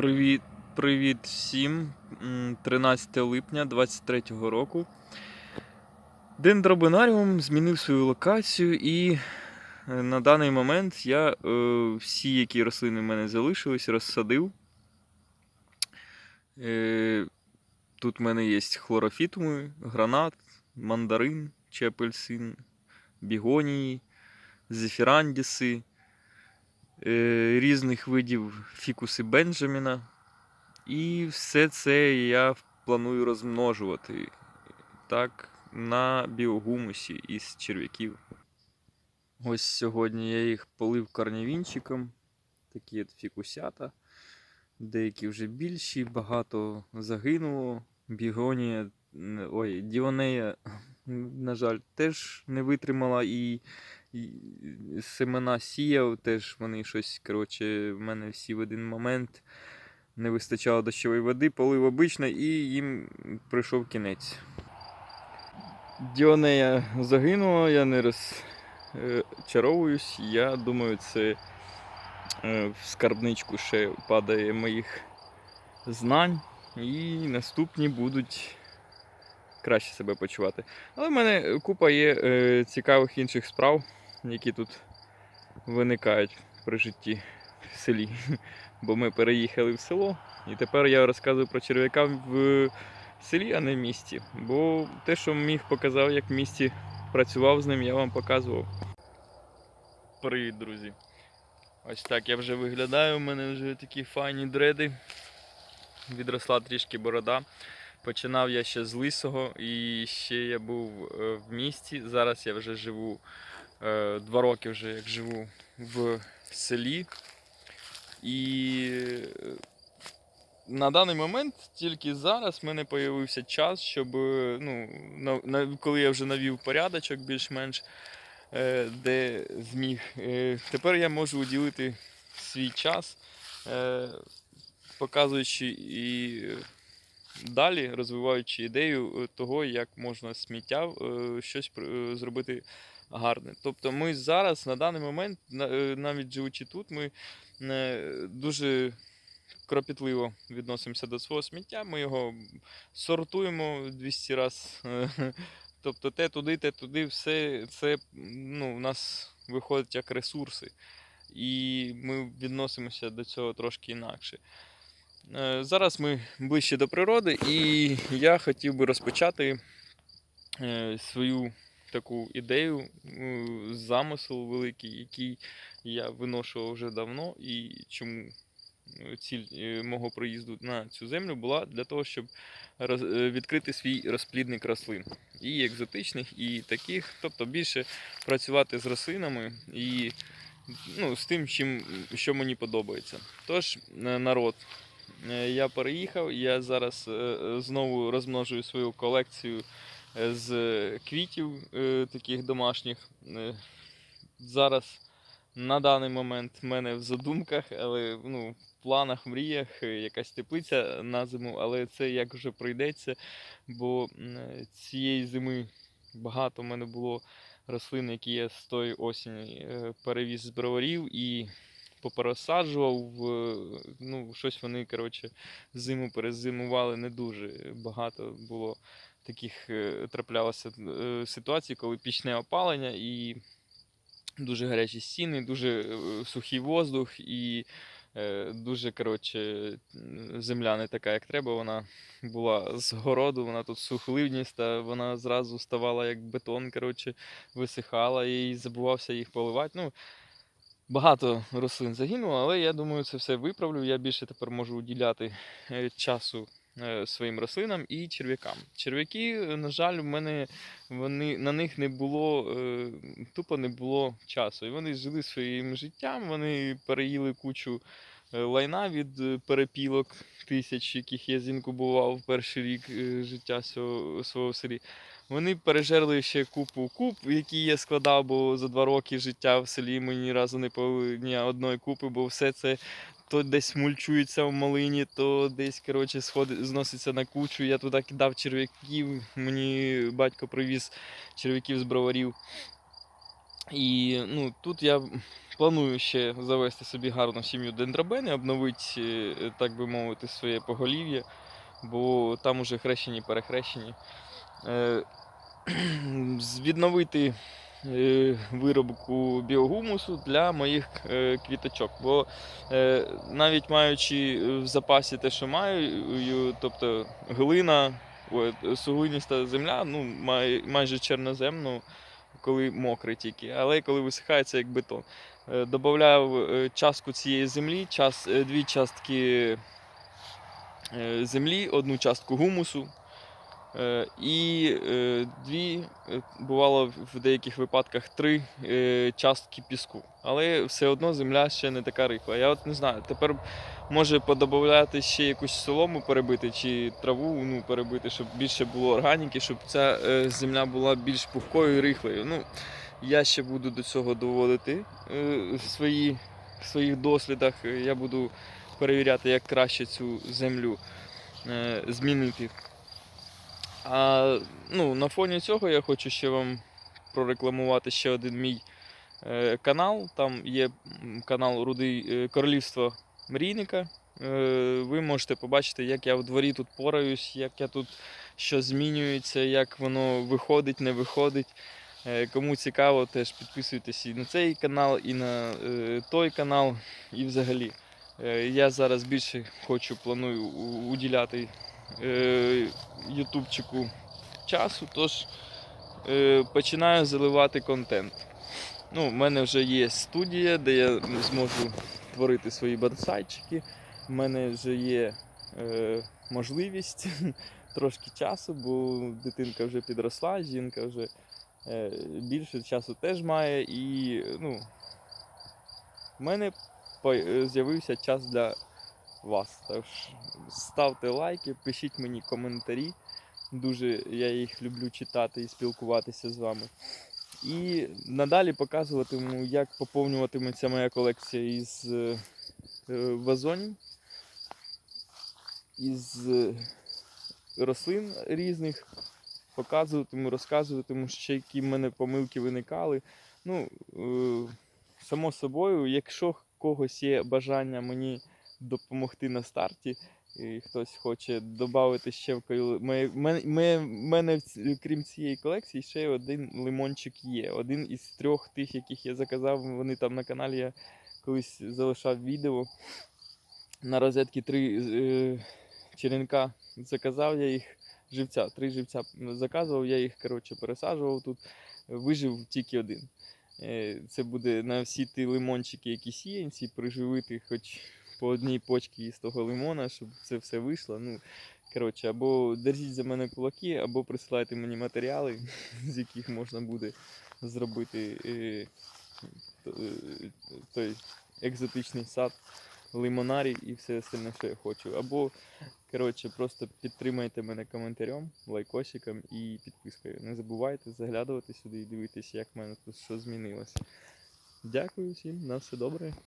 Привіт, привіт всім. 13 липня 23-го року. Дендробинаріум змінив свою локацію, і е, на даний момент я е, всі, які рослини в мене залишились, розсадив. Е, тут в мене є хлорофітуми, гранат, мандарин чи апельсин, бігонії, зефірандіси різних видів фікуси Бенджаміна. І все це я планую розмножувати так, на біогумусі із черв'яків. Ось сьогодні я їх полив корнівінчиком. Такі от фікусята. Деякі вже більші, багато загинуло. Бігонія, ой, Діонея, на жаль, теж не витримала і семена сіяв, теж вони щось, коротше, в мене всі в один момент не вистачало дощової води, полив обично, і їм прийшов кінець. Діонея загинула, я не розчаровуюсь. Я думаю, це е, в скарбничку ще падає моїх знань, і наступні будуть краще себе почувати. Але в мене купа є е, цікавих інших справ, які тут виникають при житті в селі. Бо ми переїхали в село, і тепер я розказую про черв'яка в селі, а не в місті. Бо те, що міг показав, як в місті працював з ним, я вам показував. Привіт, друзі! Ось так я вже виглядаю. У мене вже такі файні дреди. Відросла трішки борода. Починав я ще з лисого, і ще я був е, в місті. Зараз я вже живу два роки вже як живу в селі. І е, на даний момент тільки зараз в мене з'явився час, щоб е, ну, на, коли я вже навів порядочок більш-менш, е, де зміг. Е, тепер я можу уділити свій час, е, показуючи і е, далі розвиваючи ідею е, того, як можна сміття е, щось е, зробити гарне. Тобто ми зараз на даний момент, навіть живучи тут, ми дуже кропітливо відносимося до свого сміття. Ми його сортуємо 200 разів. Тобто те туди, те туди, все це ну, у нас виходить як ресурси. І ми відносимося до цього трошки інакше. Е, Зараз ми ближче до природи, і я хотів би розпочати е, свою таку ідею, е, замисел великий, який я виношував вже давно, і чому ціль мого приїзду на цю землю була для того, щоб відкрити свій розплідник рослин. І екзотичних, і таких, тобто більше працювати з рослинами і ну, з тим, чим, що мені подобається. Тож, народ, Я переїхав, я зараз е, е, знову розмножую свою колекцію е, з квітів е, таких домашніх. Е, Зараз на даний момент в мене в задумках, але ну, в планах, мріях е, якась теплиця на зиму, але це як вже прийдеться, бо е, цієї зими багато в мене було рослин, які я з тої осені е, перевіз з броварів і попересаджував. в- Ну, щось вони, коротше, зиму перезимували не дуже. Багато було таких е, траплялося е, ситуацій, коли пічне опалення і дуже гарячі стіни, дуже е, сухий воздух і е, дуже, коротше, земля не така, як треба. Вона була з городу, вона тут сухливніста, вона зразу ставала як бетон, коротше, висихала і забувався їх поливати. Ну, Багато рослин загинуло, але я думаю, це все виправлю. Я більше тепер можу уділяти е, часу е, своїм рослинам і черв'якам. Черв'яки, е, на жаль, в мене вони, на них не було, тупо не було часу. І вони жили своїм життям, вони переїли кучу лайна від е, перепілок тисяч, яких я зінкубував перший рік е, життя свого, в селі. Вони пережерли ще купу куп, які я складав, бо за два роки життя в селі ми ні разу не повели ні одної купи, бо все це то десь мульчується в малині, то десь коротше, сходить, зноситься на кучу. Я туди кидав черв'яків, мені батько привіз черв'яків з броварів. І ну, тут я планую ще завести собі гарну сім'ю дендробени, обновити, е, так би мовити, своє поголів'я, бо там уже хрещені, перехрещені. Е, відновити е, виробку біогумусу для моїх квіточок. Бо навіть маючи в запасі те, що маю, тобто глина, суглиніста земля, ну, майже черноземну, коли мокрий тільки, але коли висихає, це як бетон. Е, Добавляв е, частку цієї землі, час, е, дві частки землі, одну частку гумусу. І дві, бувало в деяких випадках три частки піску. Але все одно земля ще не така рихла. Я от не знаю, тепер може подобавляти ще якусь солому перебити чи траву ну, перебити, щоб більше було органіки, щоб ця земля була більш пухкою і рихлою. Ну, я ще буду до цього доводити е, в свої, в своїх дослідах. Е, Я буду перевіряти, як краще цю землю е, змінити. А ну, на фоні цього я хочу ще вам прорекламувати ще один мій е, канал. Там є канал Рудий е, Королівство Мрійника. Е, ви можете побачити, як я в дворі тут пораюсь, як я тут що змінюється, як воно виходить, не виходить. Е, кому цікаво, теж підписуйтесь і на цей канал, і на е, той канал, і взагалі. Е, я зараз більше хочу, планую уділяти ютубчику часу, тож починаю заливати контент. Ну, в мене вже є студія, де я зможу творити свої бонсайчики. У мене вже є е, можливість трошки часу, бо дитинка вже підросла, жінка вже більше часу теж має. І ну, в мене е, з'явився час для вас. Тож ставте лайки, пишіть мені коментарі. Дуже я їх люблю читати і спілкуватися з вами. І надалі показуватиму, як поповнюватиметься моя колекція із е, е, вазонів, із е, рослин різних. Показуватиму, розказуватиму, ще які в мене помилки виникали. Ну, е, само собою, якщо когось є бажання мені допомогти на старті, і хтось хоче додати ще в мене, крім цієї колекції ще один лимончик є. Один із трьох тих, яких я заказав. Вони там на каналі я колись залишав відео. На розетки три е, черенка заказав я їх живця. Три живця заказував, я їх коротше, пересаджував тут. Вижив тільки один. Е, Це буде на всі ті лимончики, які сіянці, приживити хоч по одній почці із того лимона, щоб це все вийшло. Ну, коротше, або держіть за мене кулаки, або присилайте мені матеріали, з яких можна буде зробити е, е, той екзотичний сад, лимонарій і все остальне, що я хочу. Або, коротше, просто підтримайте мене коментарем, лайкосиком і підпискою. Не забувайте заглядувати сюди і дивитися, як в мене тут що змінилося. Дякую всім, на все добре.